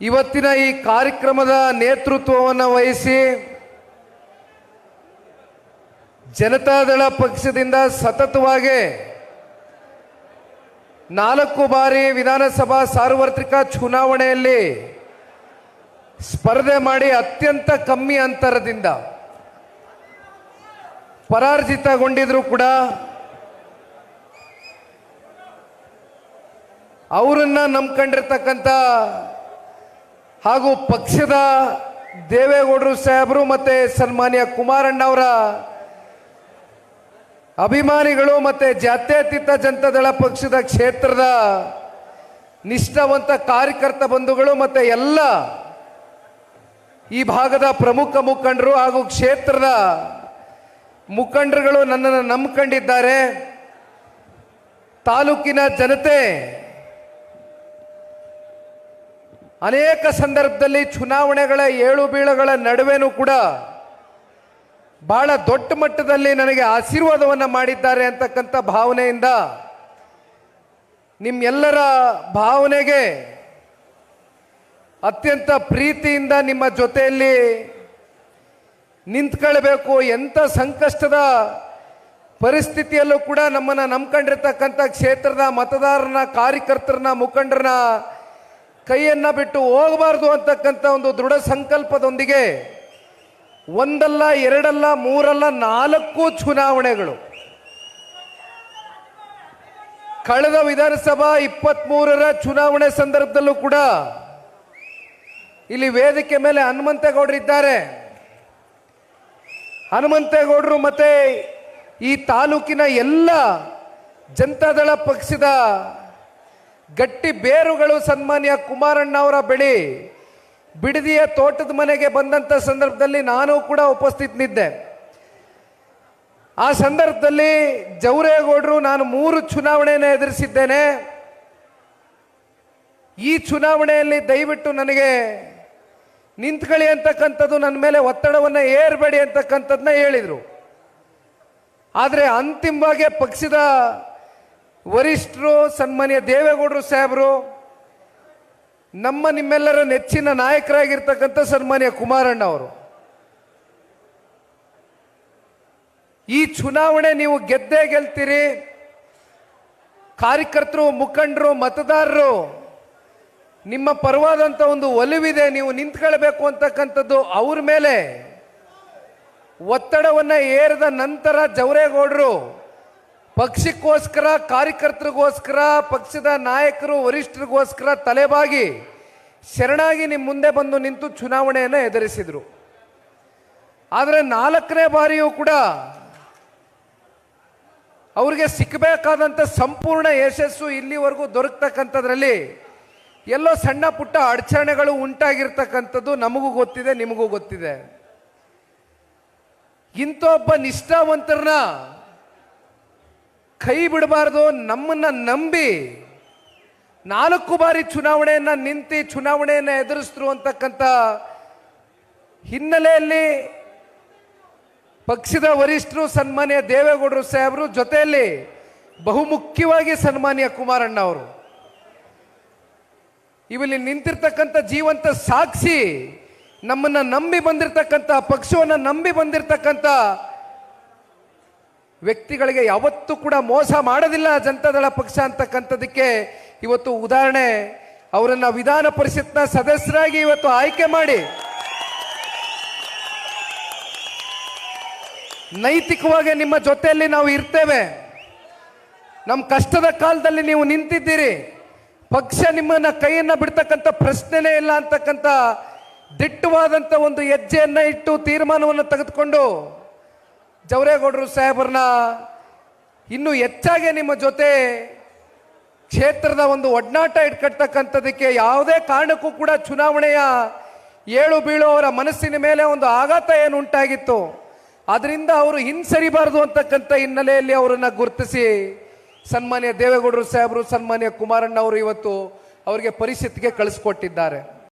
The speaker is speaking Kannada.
ಇವತ್ತಿನ ಈ ಕಾರ್ಯಕ್ರಮದ ನೇತೃತ್ವವನ್ನು ವಹಿಸಿ ಜನತಾದಳ ಪಕ್ಷದಿಂದ ಸತತವಾಗಿ ನಾಲ್ಕು ಬಾರಿ ವಿಧಾನಸಭಾ ಸಾರ್ವತ್ರಿಕ ಚುನಾವಣೆಯಲ್ಲಿ ಸ್ಪರ್ಧೆ ಮಾಡಿ ಅತ್ಯಂತ ಕಮ್ಮಿ ಅಂತರದಿಂದ ಪರಾರ್ಜಿತಗೊಂಡಿದ್ರು ಕೂಡ ಅವರನ್ನ ನಂಬ್ಕೊಂಡಿರ್ತಕ್ಕಂಥ ಹಾಗೂ ಪಕ್ಷದ ದೇವೇಗೌಡರು ಸಾಹೇಬರು ಮತ್ತೆ ಸನ್ಮಾನ್ಯ ಕುಮಾರಣ್ಣ ಅವರ ಅಭಿಮಾನಿಗಳು ಮತ್ತೆ ಜಾತ್ಯತೀತ ಜನತಾದಳ ಪಕ್ಷದ ಕ್ಷೇತ್ರದ ನಿಷ್ಠಾವಂತ ಕಾರ್ಯಕರ್ತ ಬಂಧುಗಳು ಮತ್ತೆ ಎಲ್ಲ ಈ ಭಾಗದ ಪ್ರಮುಖ ಮುಖಂಡರು ಹಾಗೂ ಕ್ಷೇತ್ರದ ಮುಖಂಡರುಗಳು ನನ್ನನ್ನು ನಂಬ್ಕೊಂಡಿದ್ದಾರೆ. ತಾಲೂಕಿನ ಜನತೆ ಅನೇಕ ಸಂದರ್ಭದಲ್ಲಿ ಚುನಾವಣೆಗಳ ಏಳು ಬೀಳುಗಳ ನಡುವೆನೂ ಕೂಡ ಬಹಳ ದೊಡ್ಡ ಮಟ್ಟದಲ್ಲಿ ನನಗೆ ಆಶೀರ್ವಾದವನ್ನು ಮಾಡಿದ್ದಾರೆ ಅಂತಕ್ಕಂಥ ಭಾವನೆಯಿಂದ ನಿಮ್ಮೆಲ್ಲರ ಭಾವನೆಗೆ ಅತ್ಯಂತ ಪ್ರೀತಿಯಿಂದ ನಿಮ್ಮ ಜೊತೆಯಲ್ಲಿ ನಿಂತ್ಕೊಳ್ಬೇಕು. ಎಂಥ ಸಂಕಷ್ಟದ ಪರಿಸ್ಥಿತಿಯಲ್ಲೂ ಕೂಡ ನಮ್ಮನ್ನು ನಂಬ್ಕೊಂಡಿರ್ತಕ್ಕಂಥ ಕ್ಷೇತ್ರದ ಮತದಾರನ ಕಾರ್ಯಕರ್ತರನ್ನ, ಮುಖಂಡರನ್ನ ಕೈಯನ್ನ ಬಿಟ್ಟು ಹೋಗಬಾರ್ದು ಅಂತಕ್ಕಂಥ ಒಂದು ದೃಢ ಸಂಕಲ್ಪದೊಂದಿಗೆ ಒಂದಲ್ಲ, ಎರಡಲ್ಲ, ಮೂರಲ್ಲ, ನಾಲ್ಕು ಚುನಾವಣೆಗಳು. ಕಳೆದ ವಿಧಾನಸಭಾ ಇಪ್ಪತ್ತ್ ಮೂರರ ಚುನಾವಣೆ ಸಂದರ್ಭದಲ್ಲೂ ಕೂಡ ಇಲ್ಲಿ ವೇದಿಕೆ ಮೇಲೆ ಹನುಮಂತೇಗೌಡರಿದ್ದಾರೆ ಹನುಮಂತೇಗೌಡರು ಮತ್ತೆ ಈ ತಾಲೂಕಿನ ಎಲ್ಲ ಜನತಾದಳ ಪಕ್ಷದ ಗಟ್ಟಿ ಬೇರುಗಳು ಸನ್ಮಾನ್ಯ ಕುಮಾರಣ್ಣ ಅವರ ಬೆಳಿ ಬಿಡದಿಯ ತೋಟದ ಮನೆಗೆ ಬಂದಂಥ ಸಂದರ್ಭದಲ್ಲಿ ನಾನು ಕೂಡ ಉಪಸ್ಥಿತನಿದ್ದೆ. ಆ ಸಂದರ್ಭದಲ್ಲಿ ಜವರೇಗೌಡರು ನಾನು ಮೂರು ಚುನಾವಣೆಯನ್ನು ಎದುರಿಸಿದ್ದೇನೆ. ಈ ಚುನಾವಣೆಯಲ್ಲಿ ದಯವಿಟ್ಟು ನನಗೆ ನಿಂತ್ಕೊಳ್ಳಿ ಅಂತಕ್ಕಂಥದ್ದು ನನ್ನ ಮೇಲೆ ಒತ್ತಡವನ್ನು ಏರ್ಬೇಡಿ ಅಂತಕ್ಕಂಥದ್ದನ್ನ ಹೇಳಿದರು. ಆದರೆ ಅಂತಿಮವಾಗಿ ಪಕ್ಷದ ವರಿಷ್ಠರು, ಸನ್ಮಾನ್ಯ ದೇವೇಗೌಡರು ಸಾಹೇಬರು, ನಮ್ಮ ನಿಮ್ಮೆಲ್ಲರ ನೆಚ್ಚಿನ ನಾಯಕರಾಗಿರ್ತಕ್ಕಂಥ ಸನ್ಮಾನ್ಯ ಕುಮಾರಣ್ಣ ಅವರು. ಈ ಚುನಾವಣೆ ನೀವು ಗೆದ್ದೇ ಗೆಲ್ತೀರಿ. ಕಾರ್ಯಕರ್ತರು, ಮುಖಂಡರು, ಮತದಾರರು, ನಿಮ್ಮ ಪರವಾದಂಥ ಒಂದು ಒಲಿವಿದೆ, ನೀವು ನಿಂತ್ಕೊಳ್ಬೇಕು ಅಂತಕ್ಕಂಥದ್ದು ಅವ್ರ ಮೇಲೆ. ಒತ್ತಡವನ್ನು ಏರಿದ ನಂತರ ಜವರೇಗೌಡರು ಪಕ್ಷಕ್ಕೋಸ್ಕರ ಕಾರ್ಯಕರ್ತರಿಗೋಸ್ಕರ, ಪಕ್ಷದ ನಾಯಕರು, ವರಿಷ್ಠರಿಗೋಸ್ಕರ ತಲೆಬಾಗಿ ಶರಣಾಗಿ ನಿಮ್ಮ ಮುಂದೆ ಬಂದು ನಿಂತು ಚುನಾವಣೆಯನ್ನು ಎದುರಿಸಿದರು. ಆದರೆ ನಾಲ್ಕನೇ ಬಾರಿಯೂ ಕೂಡ ಅವರಿಗೆ ಸಿಕ್ಕಬೇಕಾದಂಥ ಸಂಪೂರ್ಣ ಯಶಸ್ಸು ಇಲ್ಲಿವರೆಗೂ ದೊರಕ್ತಕ್ಕಂಥದ್ರಲ್ಲಿ ಎಲ್ಲೋ ಸಣ್ಣ ಪುಟ್ಟ ಅಡಚಣೆಗಳು ಉಂಟಾಗಿರ್ತಕ್ಕಂಥದ್ದು ನಮಗೂ ಗೊತ್ತಿದೆ, ನಿಮಗೂ ಗೊತ್ತಿದೆ. ಇಂಥ ಒಬ್ಬ ನಿಷ್ಠಾವಂತರನ್ನ ಕೈ ಬಿಡಬಾರ್ದು ನಮ್ಮನ್ನ ನಂಬಿ. ನಾಲ್ಕು ಬಾರಿ ಚುನಾವಣೆಯನ್ನ ನಿಂತಿ ಚುನಾವಣೆಯನ್ನು ಎದುರಿಸಿದ್ರು ಅಂತಕ್ಕಂಥ ಹಿನ್ನೆಲೆಯಲ್ಲಿ ಪಕ್ಷದ ವರಿಷ್ಠರು ಸನ್ಮಾನ್ಯ ದೇವೇಗೌಡರು ಸಾಹೇಬರು ಜೊತೆಯಲ್ಲಿ ಬಹುಮುಖ್ಯವಾಗಿ ಸನ್ಮಾನ್ಯ ಕುಮಾರಣ್ಣ ಅವರು ಇವಲ್ಲಿ ನಿಂತಿರ್ತಕ್ಕಂಥ ಜೀವಂತ ಸಾಕ್ಷಿ ನಮ್ಮನ್ನ ನಂಬಿ ಬಂದಿರತಕ್ಕಂಥ, ಪಕ್ಷವನ್ನು ನಂಬಿ ಬಂದಿರತಕ್ಕಂಥ ವ್ಯಕ್ತಿಗಳಿಗೆ ಯಾವತ್ತೂ ಕೂಡ ಮೋಸ ಮಾಡೋದಿಲ್ಲ ಜನತಾದಳ ಪಕ್ಷ ಅಂತಕ್ಕಂಥದಕ್ಕೆ ಇವತ್ತು ಉದಾಹರಣೆ, ಅವರನ್ನ ವಿಧಾನ ಪರಿಷತ್ನ ಸದಸ್ಯರಾಗಿ ಇವತ್ತು ಆಯ್ಕೆ ಮಾಡಿ. ನೈತಿಕವಾಗಿ ನಿಮ್ಮ ಜೊತೆಯಲ್ಲಿ ನಾವು ಇರ್ತೇವೆ. ನಮ್ಮ ಕಷ್ಟದ ಕಾಲದಲ್ಲಿ ನೀವು ನಿಂತಿದ್ದೀರಿ. ಪಕ್ಷ ನಿಮ್ಮನ್ನ ಕೈಯನ್ನ ಬಿಡ್ತಕ್ಕಂಥ ಪ್ರಶ್ನೆನೇ ಇಲ್ಲ ಅಂತಕ್ಕಂಥ ದಿಟ್ಟವಾದಂಥ ಒಂದು ಹೆಜ್ಜೆಯನ್ನ ಇಟ್ಟು ತೀರ್ಮಾನವನ್ನು ತೆಗೆದುಕೊಂಡು ಜವರೇಗೌಡರು ಸಾಹೇಬರನ್ನ ಇನ್ನೂ ಹೆಚ್ಚಾಗಿ ನಿಮ್ಮ ಜೊತೆ ಕ್ಷೇತ್ರದ ಒಂದು ಒಡನಾಟ ಇಟ್ಕಟ್ಟಕ್ಕಂಥದಕ್ಕೆ ಯಾವುದೇ ಕಾರಣಕ್ಕೂ ಕೂಡ ಚುನಾವಣೆಯ ಏಳು ಬೀಳು ಅವರ ಮನಸ್ಸಿನ ಮೇಲೆ ಒಂದು ಆಘಾತ ಏನು ಉಂಟಾಗಿತ್ತು. ಅದರಿಂದ ಅವರು ಹಿಂಸರಿಬಾರದು ಅಂತಕ್ಕಂಥ ಹಿನ್ನೆಲೆಯಲ್ಲಿ ಅವರನ್ನು ಗುರುತಿಸಿ ಸನ್ಮಾನ್ಯ ದೇವೇಗೌಡರು ಸಾಹೇಬರು, ಸನ್ಮಾನ್ಯ ಕುಮಾರಣ್ಣ ಅವರು ಇವತ್ತು ಅವರಿಗೆ ಪರಿಸ್ಥಿತಿಗೆ ಕಳಿಸ್ಕೊಟ್ಟಿದ್ದಾರೆ.